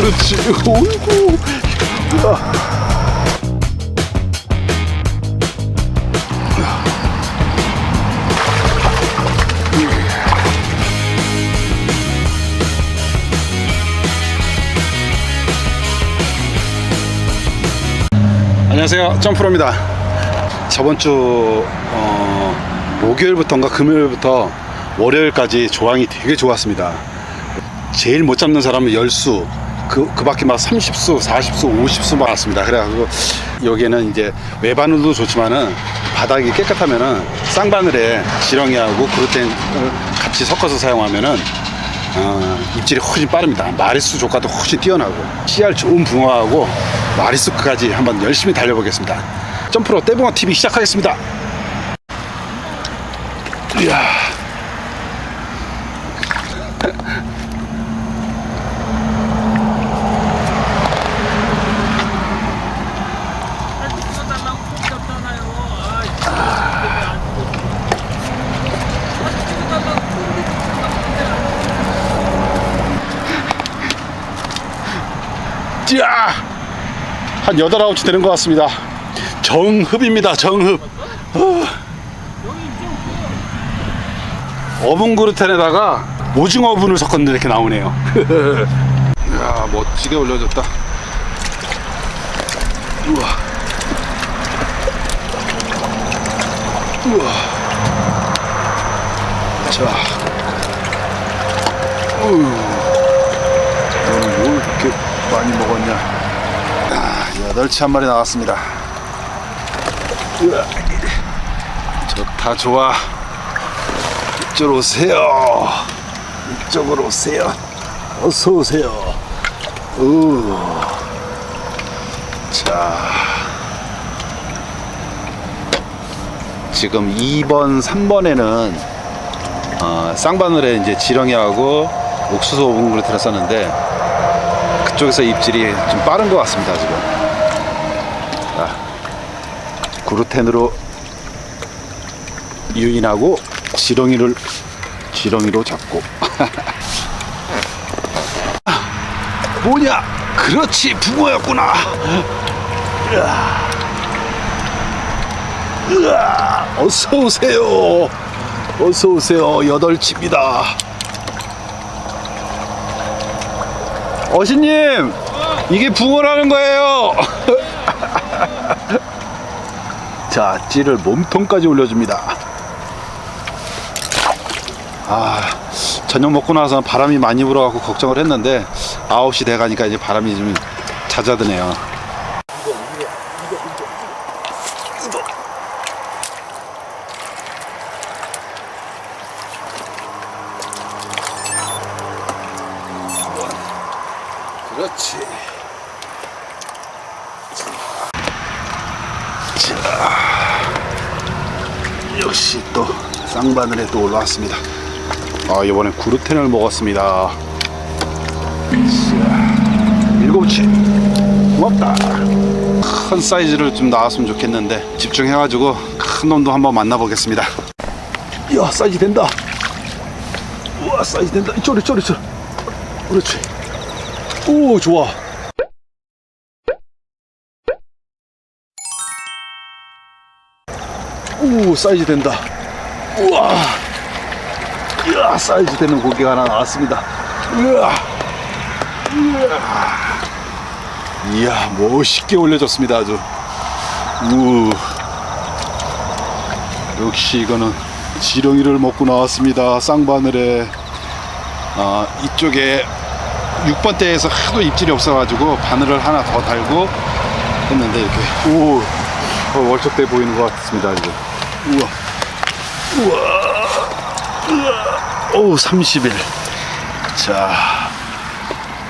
그렇지. 어이구. 안녕하세요. 점프로입니다. 저번 주 어, 목요일부터인가 금요일부터 월요일까지 조항이 되게 좋았습니다. 제일 못 잡는 사람은 열수 그, 그 밖에 막 30수, 40수, 50수 많았습니다. 그래가지고 여기에는 이제 외바늘도 좋지만은 바닥이 깨끗하면은 쌍바늘에 지렁이하고 그루텐을 같이 섞어서 사용하면은 어, 입질이 훨씬 빠릅니다. 마리수 조과도 훨씬 뛰어나고 씨알 좋은 붕어하고 마리수까지 한번 열심히 달려보겠습니다. 점프로 떼붕어 TV 시작하겠습니다. 이야. 한 여덟 아홉 치 되는 것 같습니다. 정흡입니다. 정흡. 어. 어분 그루텐에다가 오징어 분을 섞었는데 이렇게 나오네요. 이야 멋지게 올려졌다. 우와. 우와. 자. 우. 너는 뭘 이렇게 많이 먹었냐? 아, 여덟치 한 마리 나왔습니다. 으아, 좋다 좋아. 이쪽으로 오세요. 이쪽으로 오세요. 어서 오세요. 우. 자. 지금 2번, 3번에는 어, 쌍바늘에 이제 지렁이하고 옥수수 오븐 그릇을 썼는데 그쪽에서 입질이 좀 빠른 것 같습니다 지금 자, 구루텐으로 유인하고 지렁이를 지렁이로 잡고 뭐냐 그렇지 붕어였구나 으아. 으아. 어서 오세요 어서 오세요 여덟치입니다 어신님 이게 붕어라는 거예요 자 찌를 몸통까지 올려줍니다. 아 저녁 먹고 나서 바람이 많이 불어갖고 걱정을 했는데 9시 돼가니까 이제 바람이 좀 잦아드네요 쌍바늘에 또 올라왔습니다. 아 이번에 구르텐을 먹었습니다. 자, 일곱치. 고맙다. 큰 사이즈를 좀 나왔으면 좋겠는데 집중해가지고 큰 놈도 한번 만나보겠습니다. 이야 사이즈 된다. 우와 사이즈 된다. 이쪽으로 이쪽으로 이쪽으로. 그렇지. 오 좋아 오 사이즈 된다 우와. 이야 사이즈 되는 고기가 하나 나왔습니다. 우와. 우와. 이야 멋있게 올려졌습니다 아주. 우. 역시 이거는 지렁이를 먹고 나왔습니다 쌍바늘에. 아 이쪽에 6번 대에서 하도 입질이 없어가지고 바늘을 하나 더 달고 했는데 이렇게 오 어, 월척돼 보이는 것 같습니다 이제 우와 우와. 우와. 오 30일. 자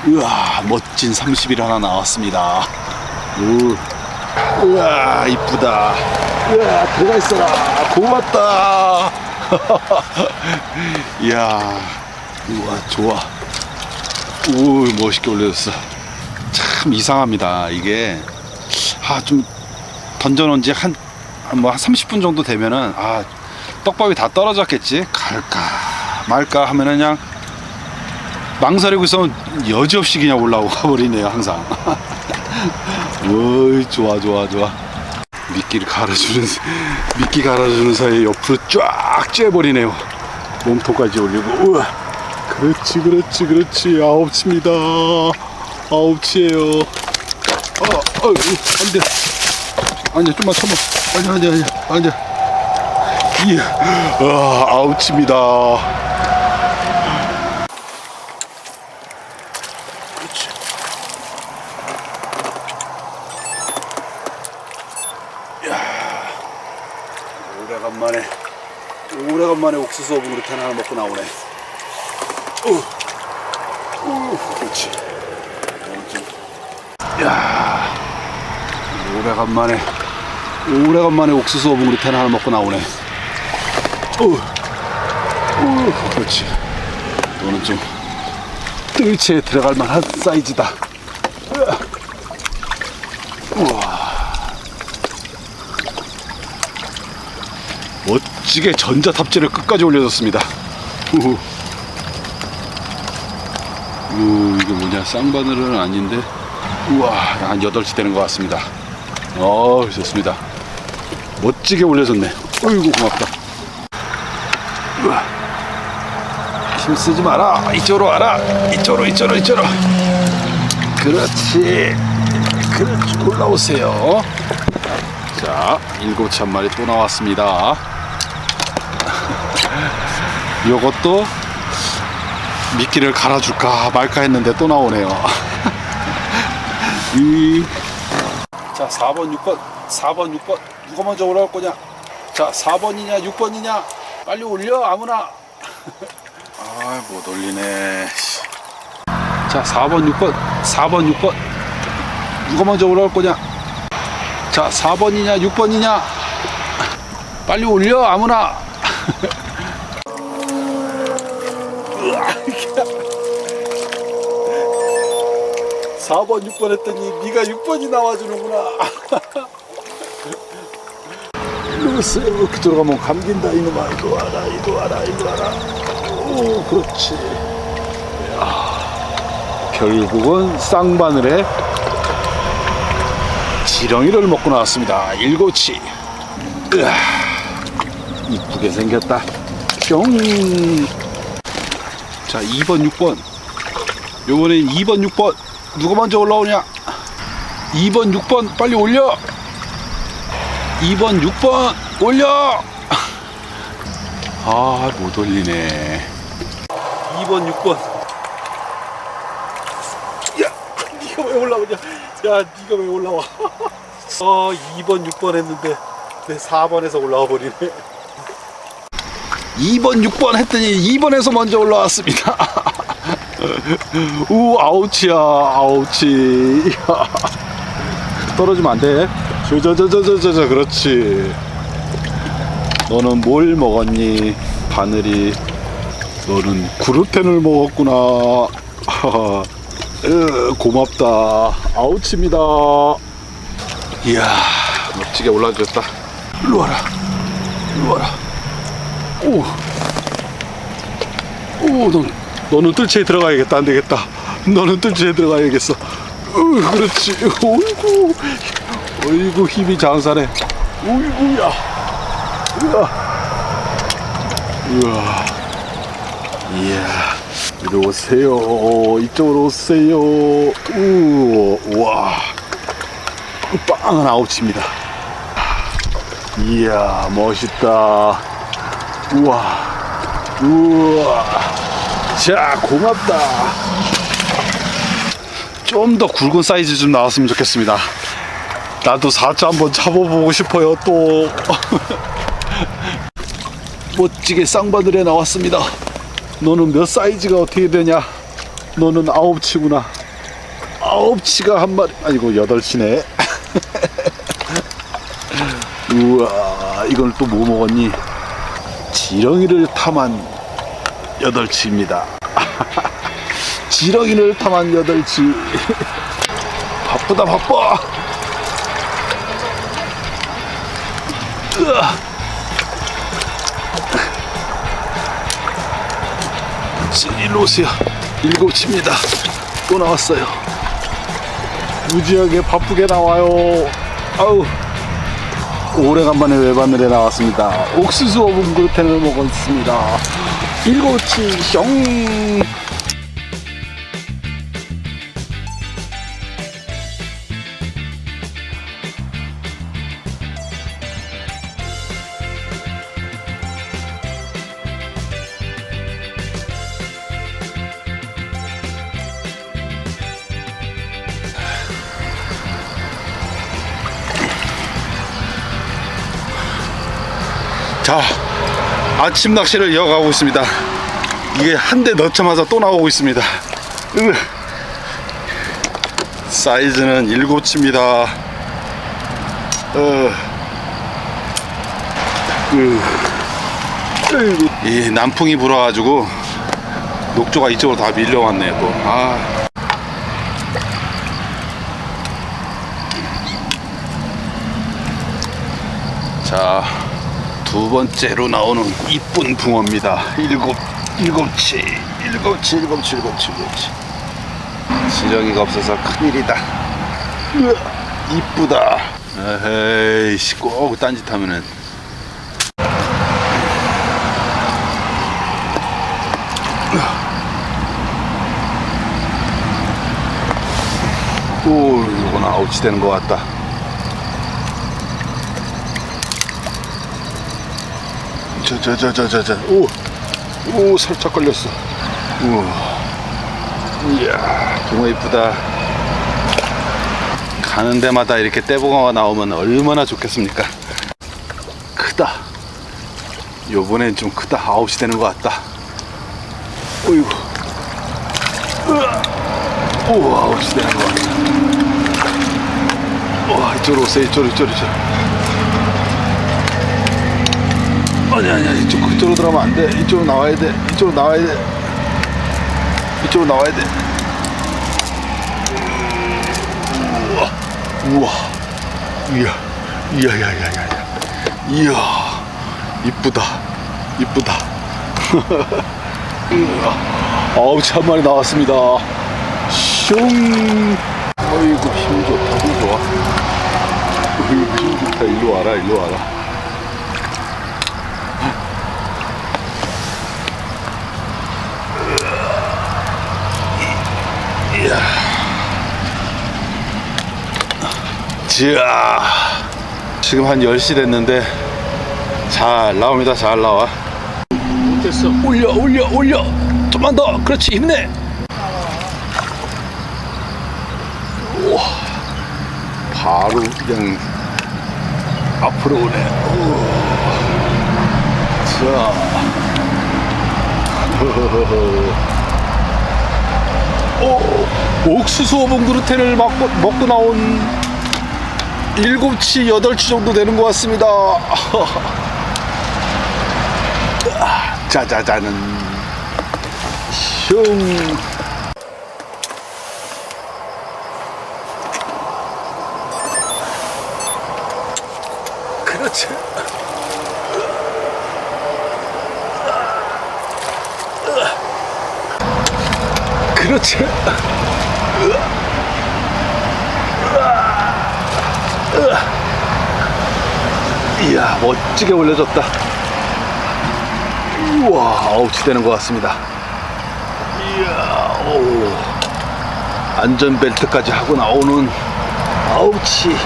우와 멋진 30일 하나 나왔습니다. 우 우와 이쁘다. 우와 들어가 있어라. 고맙다. 이야 우와 좋아. 오 멋있게 올려졌어. 참 이상합니다 이게. 아 좀 던져놓은 지 한 뭐 한 30분 정도 되면은 아 떡밥이 다 떨어졌겠지? 갈까 말까 하면은 그냥 망설이고 있으면 여지없이 그냥 올라오고 가버리네요 항상. 어이 좋아 좋아 좋아. 미끼를 갈아주는 미끼 갈아주는 사이에 옆으로 쫙 쬐버리네요. 몸통까지 올리고. 우와. 그렇지 그렇지 그렇지. 아홉치입니다. 아홉치예요. 어, 어, 안돼. 안돼 좀만 참아. 안돼 안돼 안돼 이야 아, 아웃입니다. 그렇지. 야. 오래간만에 오래간만에 옥수수 어묵 그릇 하나 먹고 나오네. 어, 어, 그렇지. 야. 오래간만에 오래간만에 옥수수 어묵 그릇 하나 먹고 나오네 어, 어, 그렇지. 너는 좀 뜰채에 들어갈 만한 사이즈다. 우와. 멋지게 전자 탑재를 끝까지 올려줬습니다. 우후. 우, 이게 뭐냐 쌍바늘은 아닌데. 우와 한 8시 되는 것 같습니다. 어 좋습니다. 멋지게 올려줬네. 어이구 고맙다. 힘쓰지 마라. 이쪽으로 와라. 이쪽으로 이쪽으로 이쪽으로. 그렇지. 그렇지. 올라오세요. 자 일곱 치한 마리 또 나왔습니다. 요것도 미끼를 갈아줄까 말까 했는데 또 나오네요. 이... 자 4번 6번. 4번 6번. 누가 먼저 올라올 거냐? 자 4번이냐 6번이냐 빨리 올려 아무나. 아못 올리네. 자 4번 6번 4번 6번. 누가 먼저 올라올 거냐? 자 4번이냐 6번이냐? 빨리 올려 아무나. 4번 6번 했더니 네가 6번이 나와주는구나 글쎄 그쪽으로 가면 감긴다 이놈아 이리 와라 이리 와라 이리 와라 오 그렇지 야, 결국은 쌍바늘에 지렁이를 먹고 나왔습니다 일고치 으아, 이쁘게 생겼다 뿅 자, 2번, 6번. 요번엔 2번, 6번. 누가 먼저 올라오냐? 2번, 6번. 빨리 올려! 2번, 6번. 올려! 아, 못 올리네. 2번, 6번. 야, 니가 왜 올라오냐? 야, 니가 왜 올라와? 아, 2번, 6번 했는데 내 4번에서 올라와 버리네. 2번, 6번 했더니 2번에서 먼저 올라왔습니다. 우, 아우치야, 아우치. 떨어지면 안 돼. 저, 저, 저, 저, 저, 저, 저, 그렇지. 너는 뭘 먹었니? 바늘이. 너는 구르텐을 먹었구나. 으, 고맙다. 아우치입니다. 이야, 멋지게 올라줬다. 일로 와라. 일로 와라. 오, 오, 넌, 너는 뜰채에 들어가야겠다. 안 되겠다. 너는 뜰채에 들어가야겠어. 으, 그렇지. 어이구, 어이구, 힘이 장사네. 어이구야. 우와. 우와. 이야. 이리 오세요. 이쪽으로 오세요. 우, 와. 빵은 아웃입니다. 이야, 멋있다. 우와, 우와. 자, 고맙다. 좀 더 굵은 사이즈 좀 나왔으면 좋겠습니다. 나도 4차 한번 잡아보고 싶어요, 또. 멋지게 쌍바늘에 나왔습니다. 너는 몇 사이즈가 어떻게 되냐? 너는 아홉 치구나. 아홉 치가 한 마리, 아니고 여덟 치네. 우와, 이걸 또 뭐 먹었니? 지렁이를 탐한 여덟치입니다. 지렁이를 탐한 여덟치. 바쁘다 바빠. 으아. 자, 일로 오세요. 일곱치입니다. 또 나왔어요. 무지하게 바쁘게 나와요. 아우. 오래간만에 외바늘에 나왔습니다. 옥수수 오븐 그루텐을 먹었습니다. 일곱치 숑. 자, 아침 낚시를 이어가고 있습니다. 이게 한 대 넣자마자 또 나오고 있습니다. 으. 사이즈는 일곱치입니다. 어. 으. 이 남풍이 불어가지고 녹조가 이쪽으로 다 밀려왔네요. 또. 아. 자, 두 번째로 나오는 이쁜 붕어입니다. 일곱, 일곱치, 일곱치, 일곱치, 일곱치, 일곱치. 지렁이가 없어서 큰일이다. 이쁘다. 에헤이씨, 꼭 딴짓하면은. 오, 이건 아웃이 되는 것 같다. 저, 저, 저, 저, 저, 저. 오, 오, 살짝 걸렸어. 우와. 이야, 붕어 이쁘다. 가는 데마다 이렇게 떼붕어가 나오면 얼마나 좋겠습니까? 크다. 요번엔 좀 크다. 아웃이 되는 것 같다. 어이구. 오, 아웃이 되는 것 같다. 와, 이쪽으로 오세요. 이쪽으로, 이쪽으로, 이쪽으로. 아니 아니 아니 이쪽 그쪽으로 들어가면 안 돼. 이쪽으로 나와야 돼. 이쪽으로 나와야 돼. 이쪽으로 나와야 돼. 우와 우와 이야 이야 야야야야 이야 이쁘다 이쁘다. 우와. 아우 참 마리 나왔습니다. 슝 어이구 힘 좋다 힘 좋아. 힘 좋다 일로 와라 일로 와라. 지야 지금 한 10시 됐는데 잘 나옵니다 잘 나와. 됐어. 올려 올려 올려. 좀만 더. 그렇지 힘내. 우와 바로 그냥 앞으로 오네. 우와. 자. 오, 옥수수 오븐 그루텐을 먹고, 먹고 나온 일곱치 여덟치 정도 되는 것 같습니다. 짜자자는 슝. 그렇지. 그렇지. 이야 멋지게 올려졌다 우와 아웃이 되는 것 같습니다 이야 오 안전벨트까지 하고 나오는 아웃이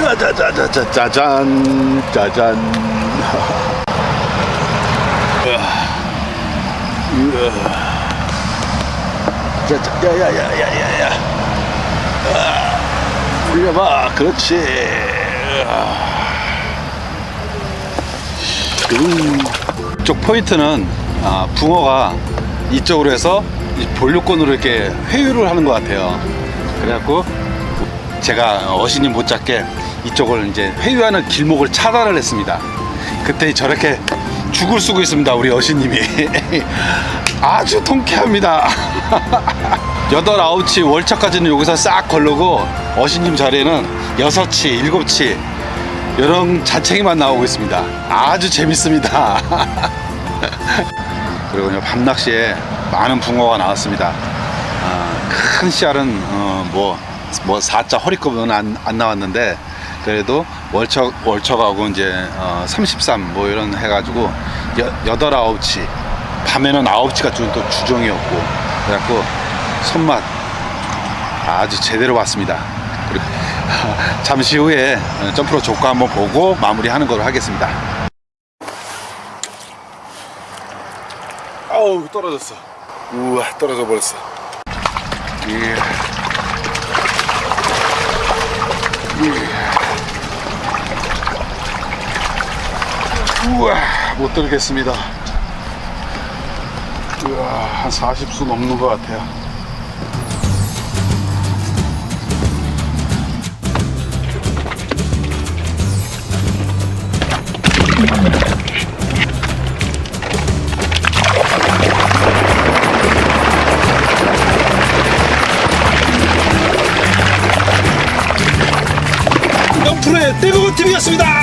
짜자자자자 짜잔 짜잔 우와. 우와. 짜자 야야야야야야 올려봐 그렇지 음. 이쪽 포인트는 아, 붕어가 이쪽으로 해서 이 본류권으로 이렇게 회유를 하는 것 같아요. 그래갖고 제가 어신이 못 잡게 이쪽을 이제 회유하는 길목을 차단을 했습니다. 그때 저렇게 죽을 쓰고 있습니다. 우리 어신님이 아주 통쾌합니다. 여덟 아홉치 월차까지는 여기서 싹 걸르고 어신님 자리에는 여섯치 일곱치 이런 자챙이만 나오고 있습니다. 아주 재밌습니다. 그리고 밤낚시에 많은 붕어가 나왔습니다. 아, 큰 씨알은 어, 뭐, 뭐 4자 허리급은 안, 안 나왔는데 그래도 월척 월척하고 이제 어, 33 뭐 이런 해가지고 여, 여덟 아홉치 밤에는 아홉치가 좀또 주종이었고 그래갖고 손맛 아주 제대로 왔습니다. 그리고 잠시 후에 점프로 조과 한번 보고 마무리하는 걸로 하겠습니다. 아우 떨어졌어. 우와 떨어져 버렸어. 예. 예. 우와 못 들겠습니다. 우와 한 40수 넘는 것 같아요. TV였습니다.